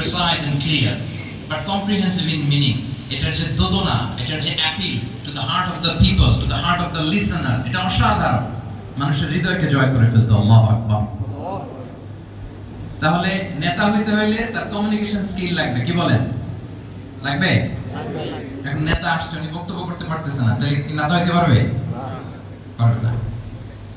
precise and clear, but comprehensive in meaning. এটার যে দোদনা এটার যে appeal to the heart of the people to the heart of the listener এটা অসাধারণ। মানুষের হৃদয়কে জয় করে ফেলতো তাহলে নেতা হইতে হইলে তার কমিউনিকেশন স্কিল লাগবে কি বলেন? লাগবে? এখন নেতা আসছে উনি বক্তব্য করতে পারতেছে না তাহলে কি নেতা হইতে পারবে?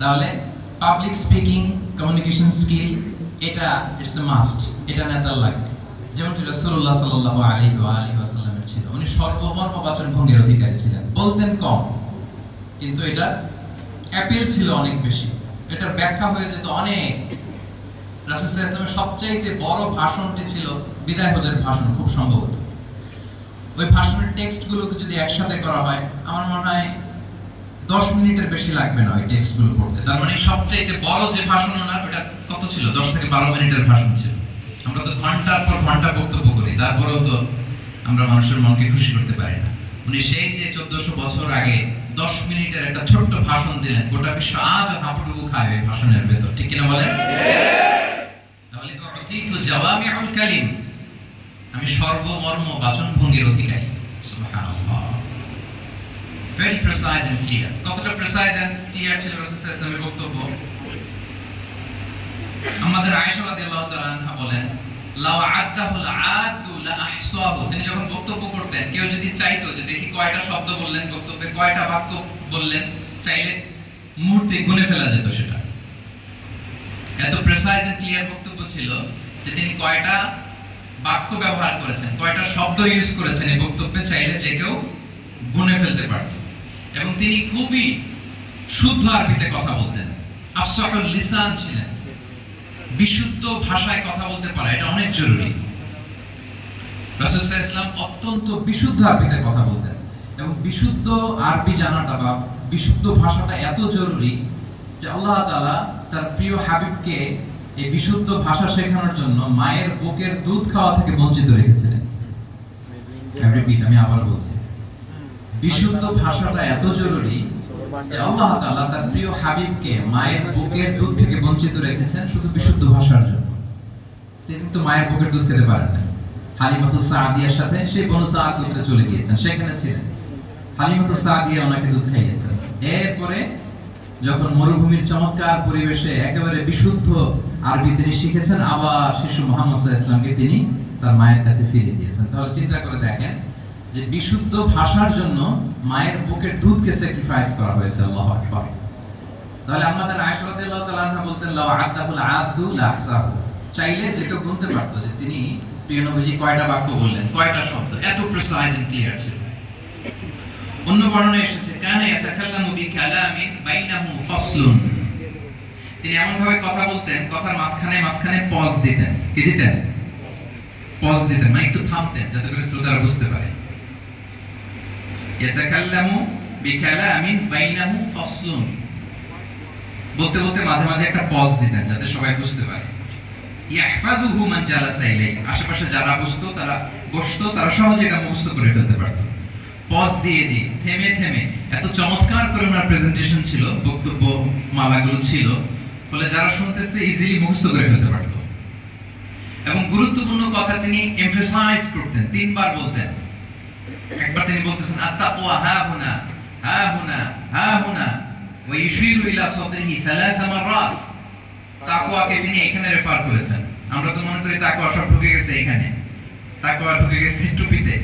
তাহলে পাবলিক স্পিকিং কমিউনিকেশন স্কিল এটা ইটস এ মাস্ট এটা নেতার লাগবে। যেমনটি ছিল, উনি সর্বমর্ম বাচন ভঙ্গির অধিকারী ছিলেন। বলতেন কম, কিন্তু এটা অ্যাপিল ছিল অনেক বেশি। এটার ব্যাখ্যা হয়ে যেত অনেক। সবচাইতে বড় ভাষণটি ছিল বিদায় হজের ভাষণ, খুব সম্ভবত। ওই ভাষণের টেক্সটগুলোকে যদি একসাথে করা হয়, আমার মনে হয় দশ মিনিটের বেশি লাগবে না ওই টেক্সটগুলো পড়তে। তার মানে সবচাইতে বড় যে ভাষণ ওনার, ওটা কত ছিল? দশ থেকে বারো মিনিটের ভাষণ ছিল। আমরা তো ঘণ্টার পর ঘণ্টা বক্তব্য করি, তারপরেও তো আমরা মানুষের মনকে খুশি করতে পারি না। উনি সেই যে চোদ্দশো বছর আগে দশ মিনিটের একটা ছোট্ট ভাষণ দিলেন, গোটা বিশ্ব আজ হাঁপুডুবু খায় ওই ভাষণের ভেতর, ঠিক কিনা বলেন? তাহলে অতীত জাওয়ামিউল কালিম, আমি সর্বমর্ম বাচন ভঙ্গির অধিকারী ভেরি এন্ড ক্লিয়ার কতটা প্রেসাইজ এন্ড ক্লিয়ার ছিল বক্তব্য? আমাদের আয়েশা রাদিয়াল্লাহু বলেন, লাউ আদাহুল আদু তিনি যখন বক্তব্য করতেন, কেউ যদি চাইতো যে দেখি কয়টা শব্দ বললেন বক্তব্যে কয়টা বাক্য বললেন, চাইলে মুহূর্তে গুনে ফেলা যেত সেটা। এত প্রেসাইজ এন্ড ক্লিয়ার বক্তব্য ছিল যে তিনি কয়টা বাক্য ব্যবহার করেছেন, কয়টা শব্দ ইউজ করেছেন এই বক্তব্যে চাইলে যে কেউ গুনে ফেলতে পারত। এবং তিনি খুবই শুদ্ধ আরবিতে কথা বলতেন। আফসাহুল লিসান ছিলেন। বিশুদ্ধ ভাষায় কথা বলতে পারা, এটা অনেক জরুরি। রাসূল ইসলাম অত্যন্ত বিশুদ্ধ আরবিতে কথা বলতেন এবং বিশুদ্ধ আরবি জানাটা বা বিশুদ্ধ ভাষাটা এত জরুরি যে আল্লাহ তাআলা তার প্রিয় হাবিবকে এই বিশুদ্ধ ভাষা শেখানোর জন্য মায়ের বুকের দুধ খাওয়া থেকে বঞ্চিত রেখেছিলেন। আমি আবার বলছি। বিশুদ্ধ ভাষাটা এত জরুরি যে আল্লাহ তাআলা তার প্রিয় হাবিবকে মায়ের বুকের দুধ বঞ্চিত রেখেছেন শুধু বিশুদ্ধ ভাষার জন্য। তিনি তো মায়ের বুকের দুধ খেতে পারেন না হালিমাতু সাদিয়ার সাথে সেই বনু সাদ চলে গিয়েছেন। সেখানে ছিলেন। হালিমাতু সাদিয়া ওনাকে দুধ খাইয়েছেন। এরপরে যখন মরুভূমির চমৎকার পরিবেশে একেবারে বিশুদ্ধ আরবি তিনি শিখেছেন, আবার শিশু মোহাম্মদ ইসলামকে তিনি তার মায়ের কাছে ফিরিয়ে দিয়েছেন। তাহলে চিন্তা করে দেখেন যে বিশুদ্ধ ভাষার জন্য মায়ের বুকের দুধকে স্যাক্রিফাইস করা হয়েছে, আল্লাহু আকবার। তাহলে আমাদের আয়েশা রাদিয়াল্লাহু বলতেন চাইলে যে কেউ গুনতে পারতো, যে তিনি প্রিয় কয়টা বাক্য বললেন, কয়টা শব্দ, এত প্রিসাইজ এন্ড ক্লিয়ার ছিল। অন্য বর্ণনায় এসেছে, কানা ইয়াতাকাল্লামু বিকালামিন বাইনাহু ফাসলুন। তিনি এমন ভাবে কথা বলতেন, কথার মাঝখানে মাঝখানে পজ দিতেন। কি দিতেন? পজ দিতেন মানে একটু থামতেন, যাতে করে শ্রোতারা বুঝতে পারে। ইয়াতাকাল্লামু বিকালামিন বাইনাহু ফাসলুন। বলতে বলতে মাঝে মাঝে একটা পজ দিতেন যাতে সবাই বুঝতে পারে। মান আশেপাশে যারা বসতো, তারা বসতো, তারা সহজে এটা মুখস্থ করে ফেলতে পজ দিয়ে দিয়ে, থেমে থেমে, এত চমৎকার করে ওনার প্রেজেন্টেশন ছিল, বক্তব্য, মালাগুলো ছিল, ফলে যারা শুনতেছে ইজিলি মুখস্থ করে ফেলতে পারত। এবং গুরুত্বপূর্ণ কথা তিনি এমফেসাইজ করতেন, তিনবার বলতেন। একবার তিনি বলতেছেন হা হুনা হা হুনা হা হুনা। ওয়া ইউশিরু ইলা সাদরিহি সালাসা মাররাত তাকওয়াকে তিনি এখানে রেফার করেছেন। আমরা তো মনে করি তাকওয়া সব ঢুকে গেছে এখানে। তাকওয়া ঢুকে গেছে টুপিতে।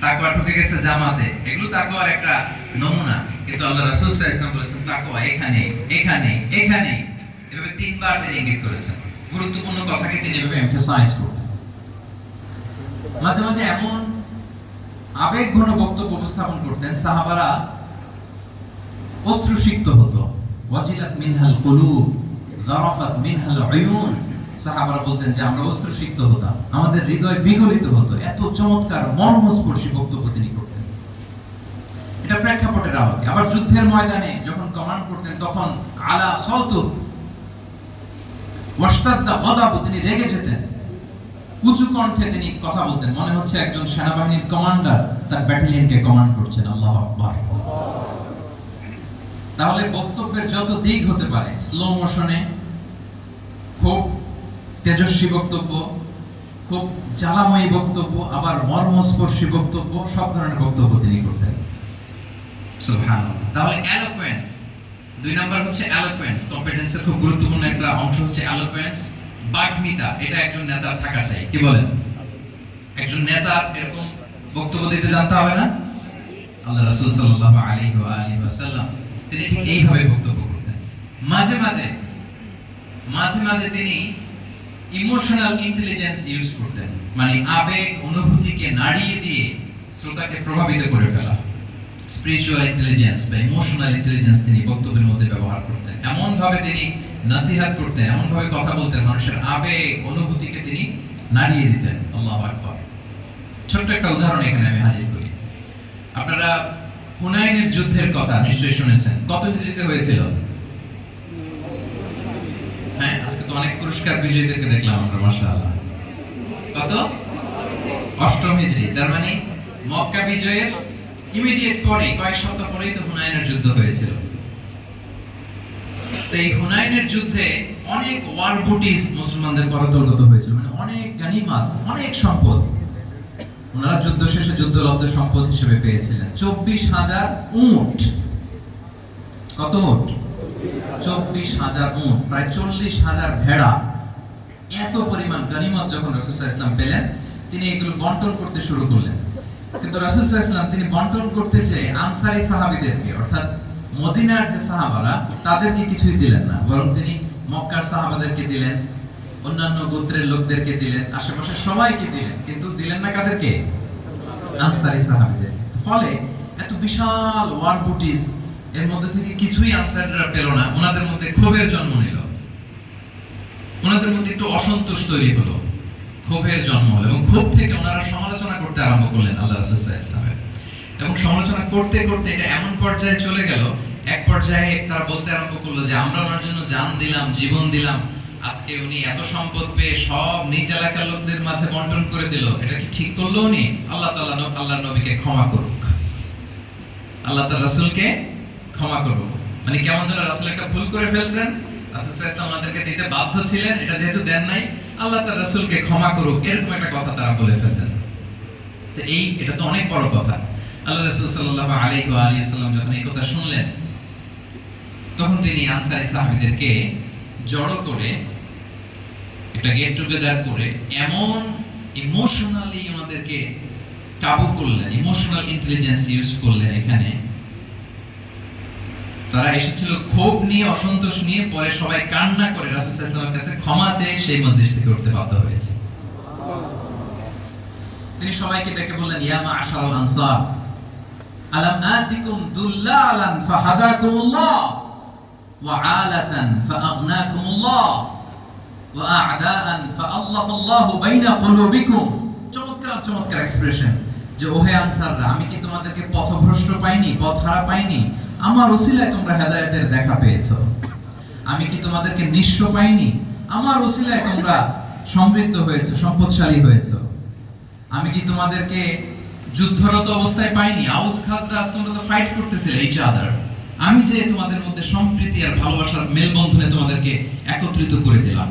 তাকওয়া ঢুকে গেছে জামাতে। এগুলো তাকওয়ার একটা নমুনা। কিন্তু আল্লাহ রাসূল সাল্লাল্লাহু বলেছেন, তাকওয়া এখানে এখানে এখানে। এভাবে তিনবার তিনি ইঙ্গিত করেছেন। গুরুত্বপূর্ণ কথাকে তিনি এভাবে এমফাসাইজ করতেন। মাঝে মাঝে এমন আবেগঘন বক্তব্য উপস্থাপন করতেন সাহাবারা অশ্রুসিক্ত হতো। ওয়াজিলাত মিনহাল মিনহাল সাহাবারা বলতেন যে আমরা হতাম। আমাদের হৃদয় বিগলিত হতো। এত চমৎকার মর্মস্পর্শী বক্তব্য তিনি করতেন। এটা প্রেক্ষাপটের আলোকে। আবার যুদ্ধের ময়দানে যখন কমান্ড করতেন, তখন আলা সলত ওয়াস্তাদ্দা তিনি রেগে যেতেন। উঁচু কণ্ঠে তিনি কথা বলতেন। মনে হচ্ছে একজন সেনাবাহিনীর কমান্ডার তার ব্যাটালিয়নকে কমান্ড করছেন। আল্লাহ আকবার। তাহলে বক্তব্যের যত দিক হতে পারে স্লো মোশনে খুব তেজস্বী বক্তব্য, খুব জ্বালাময়ী বক্তব্য, আবার মর্মস্পর্শী বক্তব্য, সব ধরনের বক্তব্য তিনি করতেন। তাহলে এলোকোয়েন্স দুই নাম্বার হচ্ছে এলোকোয়েন্স কম্পিটেন্সের খুব গুরুত্বপূর্ণ একটা অংশ হচ্ছে এলোকোয়েন্স বাগ্মিতা, এটা একজন নেতার থাকা চাই। কি বলেন? একজন নেতার এরকম বক্তব্য দিতে জানতে হবে না? আল্লাহ রাসূল সাল্লাল্লাহু আলাইহি ওয়া আলিহি ওয়াসাল্লাম। তিনি ঠিক এইভাবে বক্তব্য করতেন। মাঝে মাঝে মাঝে মাঝে তিনি ইমোশনাল ইন্টেলিজেন্স ইউজ করতেন। মানে আবেগ, অনুভূতিকে নাড়িয়ে দিয়ে শ্রোতাকে প্রভাবিত করে ফেলা। স্পিরিচুয়াল ইন্টেলিজেন্স বা ইমোশনাল ইন্টেলিজেন্স তিনি বক্তব্যের মধ্যে ব্যবহার করতেন। এমন ভাবে তিনি নাসিহাত করতেন এমন ভাবে কথা বলতেন। মানুষের আবেগ, অনুভূতিকে তিনি নাড়িয়ে দিতেন। আল্লাহু আকবার। ছোট্ট একটা উদাহরণ এখানে আমি হাজির করি। আপনারা হুনাইনের যুদ্ধের কথা নিশ্চয়ই শুনেছেন। কত হিজরিতে হয়েছিল? হ্যাঁ আজকে তো অনেক পুরস্কার বিজয়ীদেরকে দেখলাম আমরা, মাশাআল্লাহ। কত? অষ্টম হিজরি তার মানে মক্কা বিজয়ের ইমিডিয়েট পরে, কয়েক সপ্তাহ পরেই তো হুনাইনের যুদ্ধ হয়েছিল। তো এই হুনাইনের যুদ্ধে অনেক ওয়ার বুটিস মুসলমানদের করতলগত হয়েছিল মানে অনেক গানিমাত, অনেক সম্পদ। ওনারা যুদ্ধ শেষে যুদ্ধলব্ধ সম্পদ হিসেবে পেয়েছিলেন। চব্বিশ হাজার উট। কত উট? চব্বিশ হাজার উট, প্রায় চল্লিশ হাজার ভেড়া। এত পরিমাণ গানিমত যখন রসুল্লাহ ইসলাম পেলেন, তিনি এগুলো বন্টন করতে শুরু করলেন। কিন্তু রসুল্লাহ ইসলাম তিনি বন্টন করতে চেয়ে আনসারি সাহাবিদেরকে, অর্থাৎ মদিনার যে সাহাবারা, তাদেরকে কিছুই দিলেন না, বরং তিনি মক্কার সাহাবাদেরকে দিলেন। অন্যান্য গোত্রের লোকদেরকে দিলেন আশেপাশে সবাইকে দিলেন, কিন্তু দিলেন না কাদেরকে? আনসারি সাহাবিদের। ফলে এত বিশাল ওয়ার বুটিস এর মধ্যে থেকে কিছুই আনসাররা পেল না। ওনাদের মধ্যে ক্ষোভের জন্ম নিল। ওনাদের মধ্যে একটু অসন্তোষ তৈরি হলো। ক্ষোভের জন্ম হলো এবং ক্ষোভ থেকে ওনারা সমালোচনা করতে আরম্ভ করলেন আল্লাহ রাসূলুল্লাহ ইসলামের এবং সমালোচনা করতে করতে এটা এমন পর্যায়ে চলে গেল, এক পর্যায়ে তারা বলতে আরম্ভ করল যে, আমরা ওনার জন্য জান দিলাম, জীবন দিলাম আজকে উনি এত সম্পদ পেয়ে সব নিজ এলাকার লোকদের মাঝে বন্টন করে দিল, এটা কি ঠিক করল উনি? আল্লাহ তাআলা ন- আল্লাহর নবীকে ক্ষমা করুক। আল্লাহ তার রাসূলকে ক্ষমা করুক। মানে কেমন যেন রাসূল একটা ভুল করে ফেলছেন। রাসূল ওয়াসাল্লাম আমাদেরকে দিতে বাধ্য ছিলেন, এটা যেহেতু দেন নাই, আল্লাহ তার রাসূলকে ক্ষমা করুক, এরকম একটা কথা তারা বলে ফেলতেন তো এই, এটা তো অনেক বড় কথা। আল্লাহ রাসূল সাল্লাল্লাহু আলাইহি ওয়া আলিহি ওয়াসাল্লাম যখন এই কথা শুনলেন, তখন তিনি আনসারী সাহাবীদেরকে জড়ো করে, একটা গেট টুগেদার করে এমন ইমোশনালি ওনাদেরকে কাবু করলেন ইমোশনাল ইন্টেলিজেন্স ইউজ করলেন এখানে। তারা এসেছিল ক্ষোভ নিয়ে, অসন্তোষ নিয়ে, পরে সবাই কান্না করে রাসূল ওয়াসাল্লামের কাছে ক্ষমা চেয়ে সেই মজলিস থেকে উঠতে বাধ্য হয়েছে। তিনি সবাইকে ডেকে বললেন, ইয়া মা'আশারাল আনসার, আলাম আতিকুম দুল্লালান ফাহাদাকুমুল্লাহ? ওয়া আলাতান ফাআগনাকুমুল্লাহ ওয়া আ'দাআন ফাআল্লাফাল্লাহু বাইনা কুলুবিকুম চমৎকার চমৎকার এক্সপ্রেশন যে, ওহে আনসাররা, আমি কি তোমাদেরকে পথভ্রষ্ট পাইনি, পথহারা পাইনি? আমার ওসিলায় তোমরা হেদায়েতের দেখা পেয়েছ। আমি কি তোমাদেরকে নিঃস্ব পাইনি? আমার ওসিলায় তোমরা সমৃদ্ধ হয়েছো, সম্পদশালী হয়েছো। আমি কি তোমাদেরকে যুদ্ধরত অবস্থায় পাইনি? আউস খাজরাজ তোমরা তো ফাইট করতেছিলে এইচ আদার আমি যে তোমাদের মধ্যে সম্প্রীতি আর ভালোবাসার মেলবন্ধনে তোমাদেরকে একত্রিত করে দিলাম।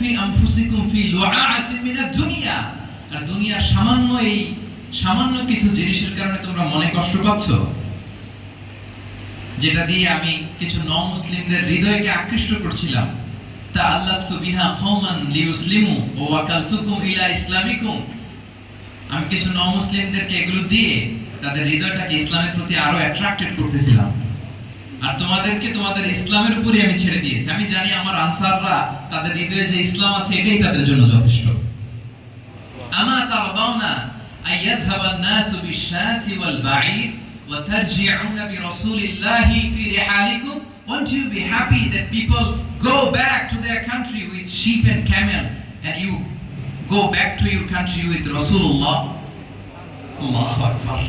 ফি আনফুসিকুম ফি লুআআতিন মিনাদ দুনিয়া। আর দুনিয়ার সামান্য এই সামান্য কিছু জিনিসের কারণে তোমরা মনে কষ্ট পাচ্ছ? যেটা দিয়ে আমি কিছু ন মুসলিমদের হৃদয়কে আকৃষ্ট করছিলাম। তা আল্লাহ তু বিহা কওমান লিউসলিমু ও ওয়াকালতুকুম ইলা ইসলামিকুম। আমি কিছু ন মুসলিমদেরকে এগুলো দিয়ে তাদের হৃদয়টাকে ইসলামের প্রতি আরও অ্যাট্রাক্টেড করতেছিলাম। আর তোমাদেরকে তোমাদের ইসলামের উপরই আমি ছেড়ে দিয়েছি। আমি জানি আমার আনসাররা তাদের হৃদয়ে যে ইসলাম আছে, এটাই তাদের জন্য যথেষ্ট। আমা তারদাউনা আইয়াযহাব আন-নাসু বিশাতি ওয়াল বাঈদ ওয়া তারজিউনা বিরাসূলিল্লাহি ফি রিহালিকুম want you be happy that people go back to their country with sheep and camel and you go back to your country with Rasulullah. Allahu Akbar.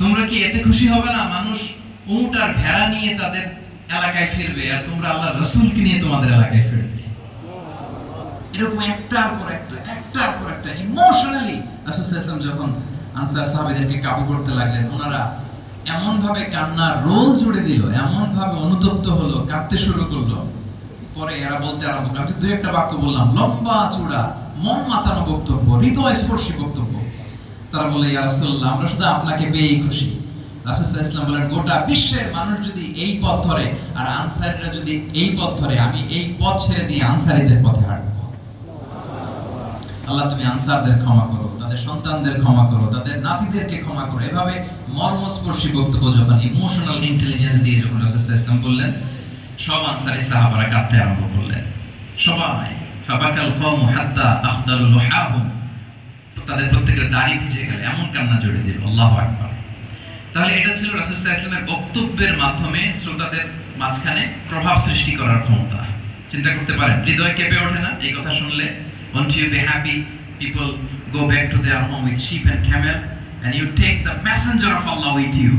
তোমরা কি এতে খুশি হবে না? মানুষ উট আর ভেড়া নিয়ে তাদের এলাকায় ফিরবে আর তোমরা আল্লাহ রসুলকে নিয়ে তোমাদের এলাকায় ফিরবে। এরকম একটার পর একটা, একটার পর একটা ইমোশনালি রাসূল যখন আনসার সাহাবীদেরকে কাবু করতে লাগলেন, ওনারা এমন ভাবে কান্নার রোল জুড়ে দিল এমন ভাবে অনুতপ্ত হলো, কাঁদতে শুরু করল। পরে এরা বলতে আরম্ভ করল দুই একটা বাক্য বললাম, লম্বা চূড়া মন মাতানো বক্তব্য হৃদয় স্পর্শী বক্তব্য। তারা বলে, ইয়া রাসূলুল্লাহ, আমরা শুধু আপনাকে পেয়েই খুশি। রাসূল সাল্লাল্লাহু আলাইহি ওয়াসাল্লাম বলেন গোটা বিশ্বের মানুষ যদি এই পথ ধরে, আর আনসারীরা যদি এই পথ ধরে, আমি এই পথ ছেড়ে দিয়ে আনসারীদের পথে হাঁটবো। আল্লাহ, তুমি আনসারদের ক্ষমা করো, তাদের সন্তানদের ক্ষমা করো, তাদের নাতিদেরকে ক্ষমা করো। এভাবে মর্মস্পর্শী বক্তব্য যখন ইমোশনাল ইন্টেলিজেন্স দিয়ে যখন রাসূল ইসলাম বললেন, সব আনসারী সাহাবারা কাঁদতে আরম্ভ করলেন। সবাই ফাবাকাল কওম হাত্তা লুহাহুম। তাদের প্রত্যেকের দাড়ি ভিজে গেল, এমন কান্না জড়িয়ে দিল, আল্লাহু তাহলে এটা ছিল রাসূল সাল্লাল্লাহু আলাইহি ওয়াসাল্লামের বক্তব্যের মাধ্যমে শ্রোতাদের মাঝখানে প্রভাব সৃষ্টি করার ক্ষমতা। চিন্তা করতে পারেন, হৃদয় কেঁপে ওঠে না? এই কথা শুনলে won't you be happy? People go back to their home with sheep and camel and you take the messenger of Allah with you.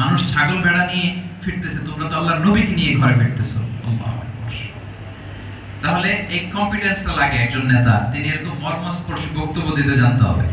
মানুষ ছাগল ভেড়া নিয়ে ফিরতেছে, তোমরা তো আল্লাহর নবীকে নিয়ে ঘরে ফিরতেছো, আল্লাহু তাহলে এই কম্পিটেন্সটা লাগে একজন নেতা তিনি এরকম মর্মস্পর্শী বক্তব্য দিতে জানতে হবে।